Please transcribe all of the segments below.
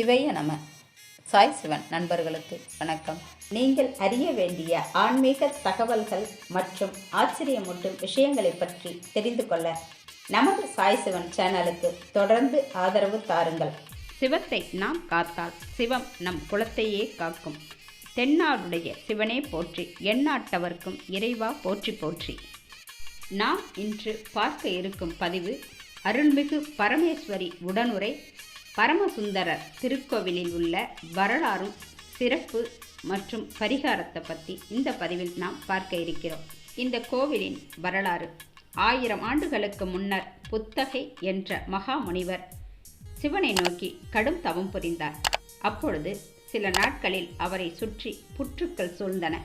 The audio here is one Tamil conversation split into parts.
சிவைய நம. சாய் சிவன் நண்பர்களுக்கு வணக்கம். நீங்கள் அறிய வேண்டிய ஆன்மீக தகவல்கள் மற்றும் ஆச்சரியமூட்டும் விஷயங்களை பற்றி தெரிந்து கொள்ள நமது சாய் சிவன் சேனலுக்கு தொடர்ந்து ஆதரவு தாருங்கள். சிவத்தை நாம் காத்தால் சிவம் நம் குலத்தையே காக்கும். தென்னாடுடைய சிவனே போற்றி எந்நாட்டவர்க்கும் இறைவா போற்றி போற்றி. நாம் இன்று பார்க்க இருக்கும் பதிவு அருள்மிகு பரமேஸ்வரி உடனுரை பரமசுந்தரர் திருக்கோவிலில் உள்ள வரலாறும் சிறப்பு மற்றும் பரிகாரத்தை பற்றி இந்த பதிவில் நாம் பார்க்க இருக்கிறோம். இந்த கோவிலின் வரலாறு ஆயிரம் ஆண்டுகளுக்கு முன்னர் புத்தகை என்ற மகாமுனிவர் சிவனை நோக்கி கடும் தவம் புரிந்தார். அப்பொழுது சில நாட்களில் அவரை சுற்றி புற்றுக்கள் சூழ்ந்தன.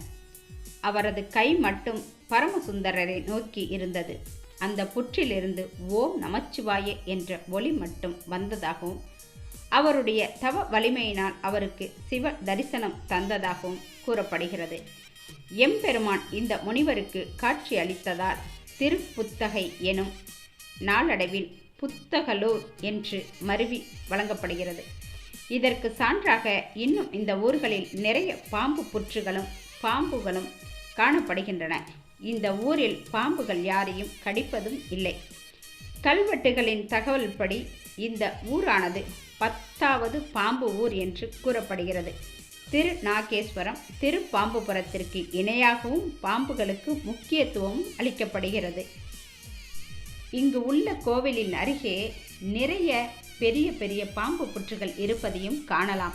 அவரது கை மட்டும் பரமசுந்தரரை நோக்கி இருந்தது. அந்த புற்றிலிருந்து ஓம் நமச்சிவாய என்ற ஒளி மட்டும் வந்ததாகவும் அவருடைய தவ வலிமையினால் அவருக்கு சிவ தரிசனம் தந்ததாகவும் கூறப்படுகிறது. எம்பெருமான் இந்த முனிவருக்கு காட்சி அளித்ததால் திருப்புத்தகை எனும் நாளடைவில் புத்தகலூர் என்று மருவி வழங்கப்படுகிறது. இதற்கு சான்றாக இன்னும் இந்த ஊர்களில் நிறைய பாம்பு புற்றுகளும் பாம்புகளும் காணப்படுகின்றன. இந்த ஊரில் பாம்புகள் யாரையும் கடிப்பதும் இல்லை. கல்வெட்டுகளின் தகவல்படி இந்த ஊரானது பத்தாவது பாம்பு ஊர் என்று கூறப்படுகிறது. திரு நாகேஸ்வரம் திருப்பாம்புபுரத்திற்கு இணையாகவும் பாம்புகளுக்கு முக்கியத்துவம் அளிக்கப்படுகிறது. இங்கு உள்ள கோவிலின் அருகே நிறைய பெரிய பெரிய பாம்பு புற்றுகள் இருப்பதையும் காணலாம்.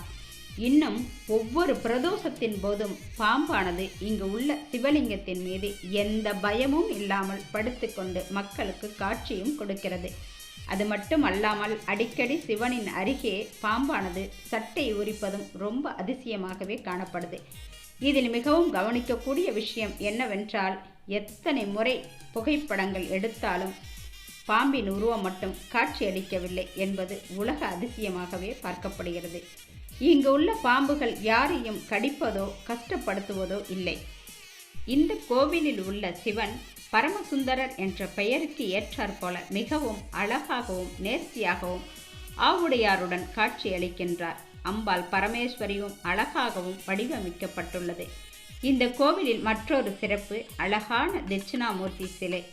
இன்னும் ஒவ்வொரு பிரதோஷத்தின் போதும் பாம்பானது இங்கு உள்ள சிவலிங்கத்தின் மீது எந்த பயமும் இல்லாமல் படுத்துக்கொண்டு மக்களுக்கு காட்சியும் கொடுக்கிறது. அது மட்டும் அல்லாமல் அடிக்கடி சிவனின் அருகே பாம்பானது சட்டை உரிப்பதும் ரொம்ப அதிசயமாகவே காணப்படுது. இதில் மிகவும் கவனிக்கக்கூடிய விஷயம் என்னவென்றால் எத்தனை முறை புகைப்படங்கள் எடுத்தாலும் பாம்பின் உருவம் மட்டும் காட்சியளிக்கவில்லை என்பது உலக அதிசயமாகவே பார்க்கப்படுகிறது. இங்கு உள்ள பாம்புகள் யாரையும் கடிப்பதோ கஷ்டப்படுத்துவதோ இல்லை. இந்த கோவிலில் உள்ள சிவன் பரமசுந்தரர் என்ற பெயருக்கு ஏற்றாற்போல மிகவும் அழகாகவும் நேர்த்தியாகவும் ஆவுடையாருடன் காட்சியளிக்கின்றார். அம்பாள் பரமேஸ்வரியும் அழகாகவும் வடிவமைக்கப்பட்டுள்ளது. இந்த கோவிலில் மற்றொரு சிறப்பு அழகான தட்சிணாமூர்த்தி சிலை.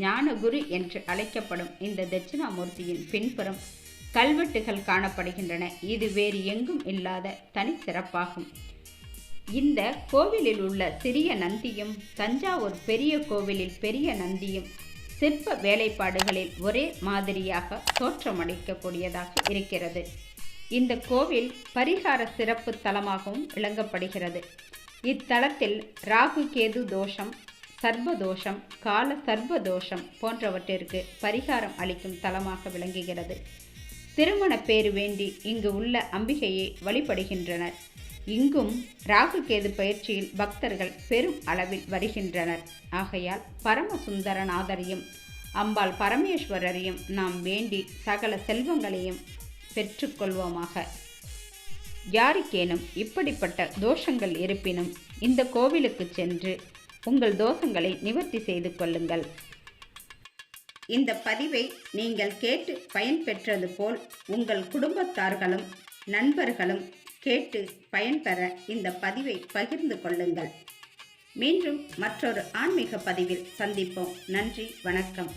ஞானகுரு என்று அழைக்கப்படும் இந்த தட்சிணாமூர்த்தியின் பின்புறம் கல்வெட்டுகள் காணப்படுகின்றன. இது வேறு எங்கும் இல்லாத தனிச்சிறப்பாகும். இந்த கோவிலில் உள்ள சிறிய நந்தியும் தஞ்சாவூர் பெரிய கோவிலில் பெரிய நந்தியும் சிற்ப வேலைப்பாடுகளில் ஒரே மாதிரியாக தோற்றமளிக்கக்கூடியதாக இருக்கிறது. இந்த கோவில் பரிகார சிறப்பு தலமாகவும் விளங்கப்படுகிறது. இத்தலத்தில் ராகு கேது தோஷம் சர்வதோஷம் கால சர்வதோஷம் போன்றவற்றிற்கு பரிகாரம் அளிக்கும் தலமாக விளங்குகிறது. திருமண பேறு வேண்டி இங்கு உள்ள அம்பிகையை வழிபடுகின்றனர். இங்கும் ராகு கேது பயிற்சியில் பக்தர்கள் பெரும் அளவில் வருகின்றனர். ஆகையால் பரமசுந்தரநாதரையும் அம்பாள் பரமேஸ்வரரையும் நாம் வேண்டி சகல செல்வங்களையும் பெற்றுக்கொள்வோமாக. யாருக்கேனும் இப்படிப்பட்ட தோஷங்கள் இருப்பினும் இந்த கோவிலுக்கு சென்று உங்கள் தோஷங்களை நிவர்த்தி செய்து கொள்ளுங்கள். இந்த பதிவை நீங்கள் கேட்டு பயன்பெற்றது போல் உங்கள் குடும்பத்தார்களும் நண்பர்களும் கேட்டு பயன்பெற இந்த பதிவை பகிர்ந்து கொள்ளுங்கள். மீண்டும் மற்றொரு ஆன்மீக பதிவில் சந்திப்போம். நன்றி வணக்கம்.